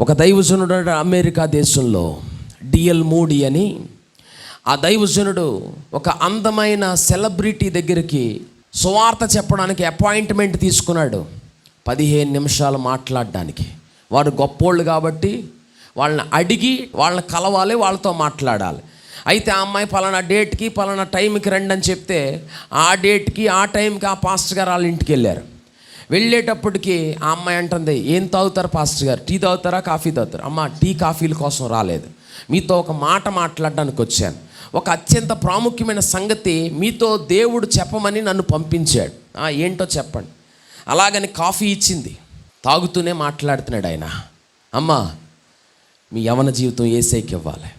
ఒక దైవజనుడు అమెరికా దేశంలో డిఎల్ మూడి అని ఆ దైవజనుడు ఒక అందమైన సెలబ్రిటీ దగ్గరికి సువార్త చెప్పడానికి అపాయింట్మెంట్ తీసుకున్నాడు. పదిహేను నిమిషాలు మాట్లాడడానికి. వారు గొప్పోళ్ళు కాబట్టి వాళ్ళని అడిగి వాళ్ళని కలవాలి వాళ్ళతో మాట్లాడాలి. అయితే ఆ అమ్మాయి పలానా డేట్కి పలానా టైంకి రండి అని చెప్తే ఆ డేట్కి ఆ టైంకి ఆ పాస్టర్ గారు వాళ్ళ ఇంటికి వెళ్ళారు. వెళ్ళేటప్పటికి ఆ అమ్మాయి అంటుంది ఏం తాగుతారు పాస్టర్ గారు? టీ తాగుతారా కాఫీ తాగుతారు? అమ్మ టీ కాఫీల కోసం రాలేదు. మీతో ఒక మాట మాట్లాడడానికి వచ్చాను. ఒక అత్యంత ప్రాముఖ్యమైన సంగతి మీతో దేవుడు చెప్పమని నన్ను పంపించాడు. ఏంటో చెప్పండి. అలాగని కాఫీ ఇచ్చింది. తాగుతూనే మాట్లాడుతున్నాడు ఆయన. అమ్మా మీ యవన జీవితం ఏసైకి ఇవ్వాలి.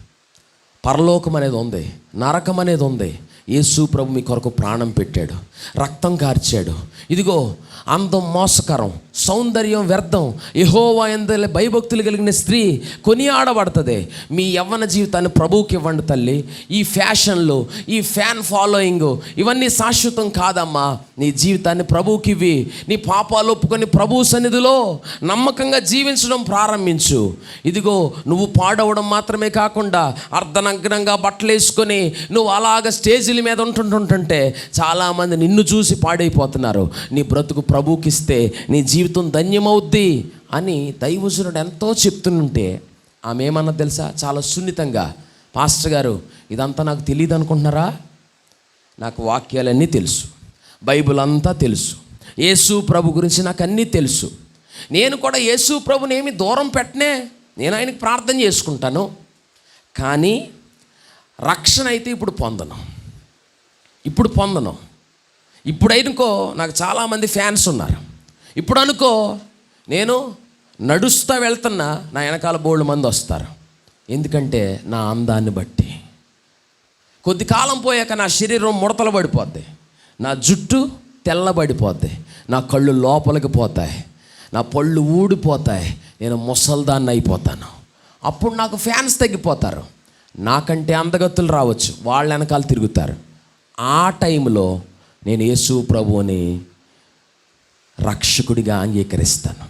పరలోకం అనేది ఉంది నరకం అనేది ఉంది. యేసు ప్రభు మీ కొరకు ప్రాణం పెట్టాడు. రక్తం కార్చాడు. ఇదిగో అందం మోసకరం. సౌందర్యం వ్యర్థం. యహోవా ఎందలే భయభక్తులు కలిగిన స్త్రీ కొనియాడబడుతుంది. మీ యవ్వన జీవితాన్ని ప్రభువుకి ఇవ్వండి తల్లి. ఈ ఫ్యాషన్లు ఈ ఫ్యాన్ ఫాలోయింగ్ ఇవన్నీ శాశ్వతం కాదమ్మా. నీ జీవితాన్ని ప్రభువుకి ఇవి నీ పాపాలు ఒప్పుకొని ప్రభు సన్నిధిలో నమ్మకంగా జీవించడం ప్రారంభించు. ఇదిగో నువ్వు పాడవడం మాత్రమే కాకుండా అర్ధనగ్నంగా బట్టలు వేసుకొని నువ్వు అలాగ స్టేజీల మీద ఉంటుంటుంటుంటే చాలామంది నిన్ను చూసి పాడైపోతున్నారు. నీ బ్రతుకు ప్రభుకిస్తే నీ జీవితం ధన్యమవుద్ది అని దైవజనుడు ఎంతో చెప్తుంటే ఆమె ఏమన్నా తెలుసా? చాలా సున్నితంగా పాస్టర్ గారు ఇదంతా నాకు తెలియదు అనుకుంటున్నారా? నాకు వాక్యాలన్నీ తెలుసు బైబిల్ అంతా తెలుసు యేసు ప్రభు గురించి నాకు అన్నీ తెలుసు. నేను కూడా యేసు ప్రభుని ఏమి దూరం పెట్టనే నేను ఆయనకి ప్రార్థన చేసుకుంటాను. కానీ రక్షణ అయితే ఇప్పుడు పొందను. ఇప్పుడు పొందను. ఇప్పుడైనకో నాకు చాలామంది ఫ్యాన్స్ ఉన్నారు. ఇప్పుడు అనుకో నేను నడుస్తూ వెళ్తున్నా నా వెనకాల బోళ్ళు మంది వస్తారు. ఎందుకంటే నా అందాన్ని బట్టి. కొద్ది కాలం పోయాక నా శరీరం ముడతలు పడిపోద్ది. నా జుట్టు తెల్లబడిపోద్ది నా కళ్ళు లోపలికి పోతాయి. నా పళ్ళు ఊడిపోతాయి. నేను ముసల్దాన్ని అయిపోతాను. అప్పుడు నాకు ఫ్యాన్స్ తగ్గిపోతారు. నాకంటే అందగత్తులు రావచ్చు. వాళ్ళ వెనకాల తిరుగుతారు. ఆ టైంలో నేను యేసు ప్రభువుని రక్షకుడిగా అంగీకరిస్తాను.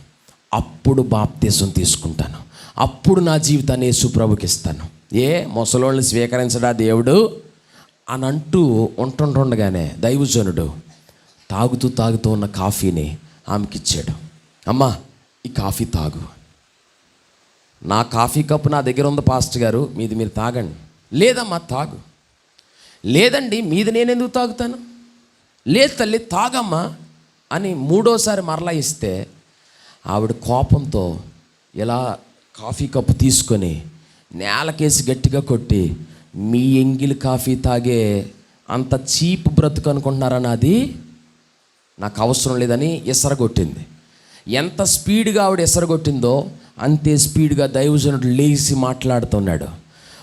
అప్పుడు బాప్తీసం తీసుకుంటాను. అప్పుడు నా జీవితాన్ని యేసు ప్రభుకి ఇస్తాను. ఏ? ముసలోళ్ళని స్వీకరించడా దేవుడు? అని అంటూ ఉంటుండగానే దైవజనుడు తాగుతూ తాగుతూ ఉన్న కాఫీని ఆమెకి ఇచ్చాడు అమ్మా ఈ కాఫీ తాగు. నా కాఫీ కప్పు నా దగ్గర ఉంది పాస్టర్ గారు మీది మీరు తాగండి. లేదమ్మా తాగు. లేదండి మీది నేను ఎందుకు తాగుతాను? లేదు తల్లి తాగమ్మా. అని మూడోసారి మరలా ఇస్తే ఆవిడ కోపంతో ఇలా కాఫీ కప్పు తీసుకొని నేలకేసి గట్టిగా కొట్టి మీ ఎంగిలి కాఫీ తాగే అంత చీప్ బ్రతుకు అనుకుంటున్నారని అది నాకు అవసరం లేదని ఇసరగొట్టింది ఎంత స్పీడ్గా ఆవిడ ఎసరగొట్టిందో అంతే స్పీడ్గా దైవజనుడు లేచి మాట్లాడుతున్నాడు.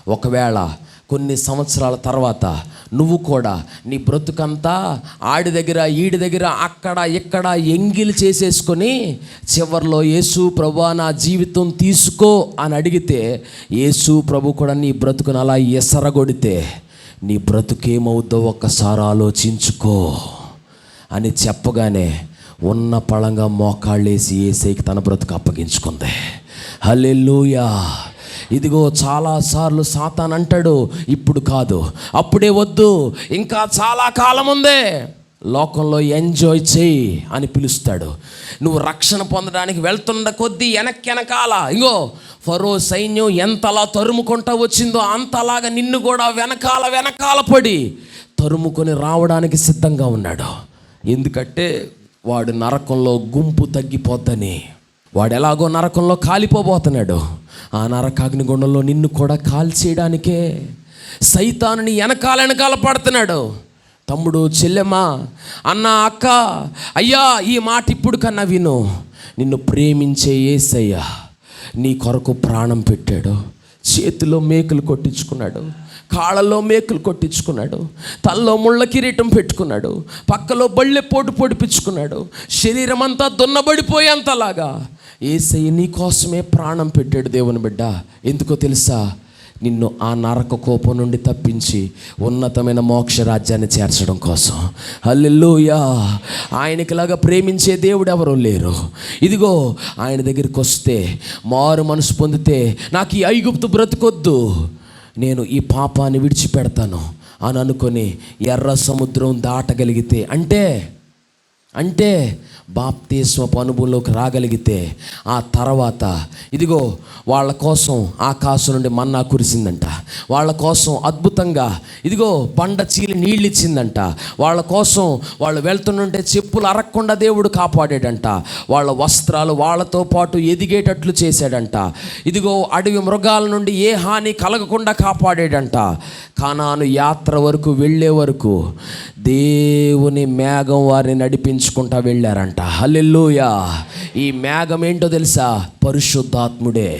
ఒకవేళ కొన్ని సంవత్సరాల తర్వాత నువ్వు కూడా నీ బ్రతుకంతా ఆడి దగ్గర ఈడి దగ్గర అక్కడ ఇక్కడ ఎంగిలి చేసేసుకొని చివర్లో యేసు ప్రభు నా జీవితం తీసుకో అని అడిగితే యేసు ప్రభు కూడా నీ బ్రతుకును అలా ఎసరగొడితే నీ బ్రతుకేమవుద్దో ఒక్కసారి ఆలోచించుకో అని చెప్పగానే ఉన్న పళంగా మోకాళ్ళేసి ఏసైకి తన బ్రతుకు అప్పగించుకుంది. హల్లెలూయా! ఇదిగో చాలాసార్లు సాతాన్ అంటాడు ఇప్పుడు కాదు అప్పుడే వద్దు ఇంకా చాలా కాలం ఉందే లోకంలో ఎంజాయ్ చేయి అని పిలుస్తాడు. నువ్వు రక్షణ పొందడానికి వెళ్తున్న కొద్దీ వెనక్కి వెనకాల ఇంగో ఫరో సైన్యం ఎంతలా తరుముకుంటా వచ్చిందో అంతలాగా నిన్ను కూడా వెనకాల వెనకాల పడి తరుముకొని రావడానికి సిద్ధంగా ఉన్నాడు. ఎందుకంటే వాడు నరకంలో గుంపు తగ్గిపోద్దని వాడు ఎలాగో నరకంలో కాలిపోబోతున్నాడు. ఆ నరకాగ్నిగుండంలో నిన్ను కూడా కాల్చేయడానికే సైతానుని వెనకాల వెనకాల పడుతున్నాడు. తమ్ముడు చెల్లెమ్మా అన్న అక్క అయ్యా ఈ మాట ఇప్పుడు కన్నా విను. నిన్ను ప్రేమించే ఏసయ్యా నీ కొరకు ప్రాణం పెట్టాడు. చేతిలో మేకులు కొట్టించుకున్నాడు. కాళ్ళలో మేకులు కొట్టించుకున్నాడు. తల్లో ముళ్ళ కిరీటం పెట్టుకున్నాడు. పక్కలో బళ్ళె పోటు పొడిపించుకున్నాడు. శరీరం అంతా దున్నబడిపోయేంతలాగా ఏసయ్య నీ కోసమే ప్రాణం పెట్టాడు దేవుని బిడ్డ. ఎందుకో తెలుసా? నిన్ను ఆ నరక కోపం నుండి తప్పించి ఉన్నతమైన మోక్ష రాజ్యాన్ని చేర్చడం కోసం. హల్లెలూయా! ఆయనకిలాగా ప్రేమించే దేవుడు ఎవరూ లేరు. ఇదిగో ఆయన దగ్గరికి వస్తే మారు మనసు పొందితే నాకు ఈ ఐగుప్తు బ్రతుకొద్దు. నేను ఈ పాపాన్ని విడిచిపెడతాను అని అనుకొని ఎర్ర సముద్రం దాటగలిగితే అంటే అంటే బాప్తిస్మపు అనుభవంలోకి రాగలిగితే ఆ తర్వాత ఇదిగో వాళ్ళ కోసం ఆకాశం నుండి మన్నా కురిసిందంట. వాళ్ళ కోసం అద్భుతంగా ఇదిగో బండ చీలి నీళ్ళు ఇచ్చిందంట వాళ్ళ కోసం వాళ్ళు వెళ్తుంటే చెప్పులు అరక్కుండా దేవుడు కాపాడాడంట. వాళ్ళ వస్త్రాలు వాళ్ళతో పాటు ఎదిగేటట్లు చేశాడంట. ఇదిగో అడవి మృగాల నుండి ఏ హాని కలగకుండా కాపాడాడంట. కానాను యాత్ర వరకు వెళ్ళే వరకు దేవుని మేఘం వారిని నడిపించుకుంటా వెళ్ళారంట. హల్లెల్లుయా ఈ మేఘం ఏంటో తెలుసా? పరిశుద్ధాత్ముడే.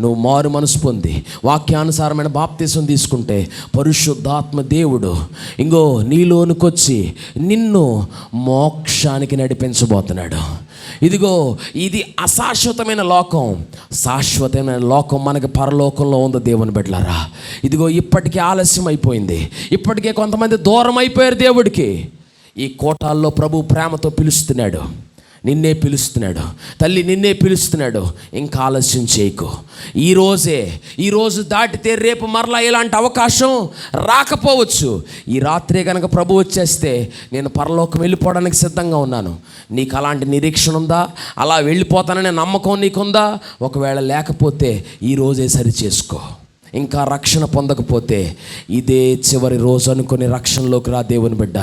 నువ్వు మారు మనసు పొంది వాక్యానుసారమైన బాప్తీసం తీసుకుంటే పరిశుద్ధాత్మ దేవుడు ఇంకో నీలోనికొచ్చి నిన్ను మోక్షానికి నడిపించబోతున్నాడు. ఇదిగో ఇది అశాశ్వతమైన లోకం. శాశ్వతమైన లోకం మనకి పరలోకంలో ఉందో దేవుని బిడ్డలారా. ఇదిగో ఇప్పటికే ఆలస్యం అయిపోయింది. ఇప్పటికే కొంతమంది దూరం అయిపోయారు దేవుడికి. ఈ కోటాల్లో ప్రభు ప్రేమతో పిలుస్తున్నాడు. నిన్నే పిలుస్తున్నాడు. తల్లి నిన్నే పిలుస్తున్నాడు. ఇంకా ఆలస్యం చేయకు. ఈరోజే ఈరోజు దాటితే రేపు మరలా ఇలాంటి అవకాశం రాకపోవచ్చు. ఈ రాత్రే కనుక ప్రభు వచ్చేస్తే నేను పరలోకం వెళ్ళిపోవడానికి సిద్ధంగా ఉన్నాను. నీకు అలాంటి నిరీక్షణ ఉందా? అలా వెళ్ళిపోతాననే నమ్మకం నీకుందా? ఒకవేళ లేకపోతే ఈరోజే సరి చేసుకో ఇంకా రక్షణ పొందకపోతే ఇదే చివరి రోజు అనుకుని రక్షణలోకి రా దేవుని బిడ్డ.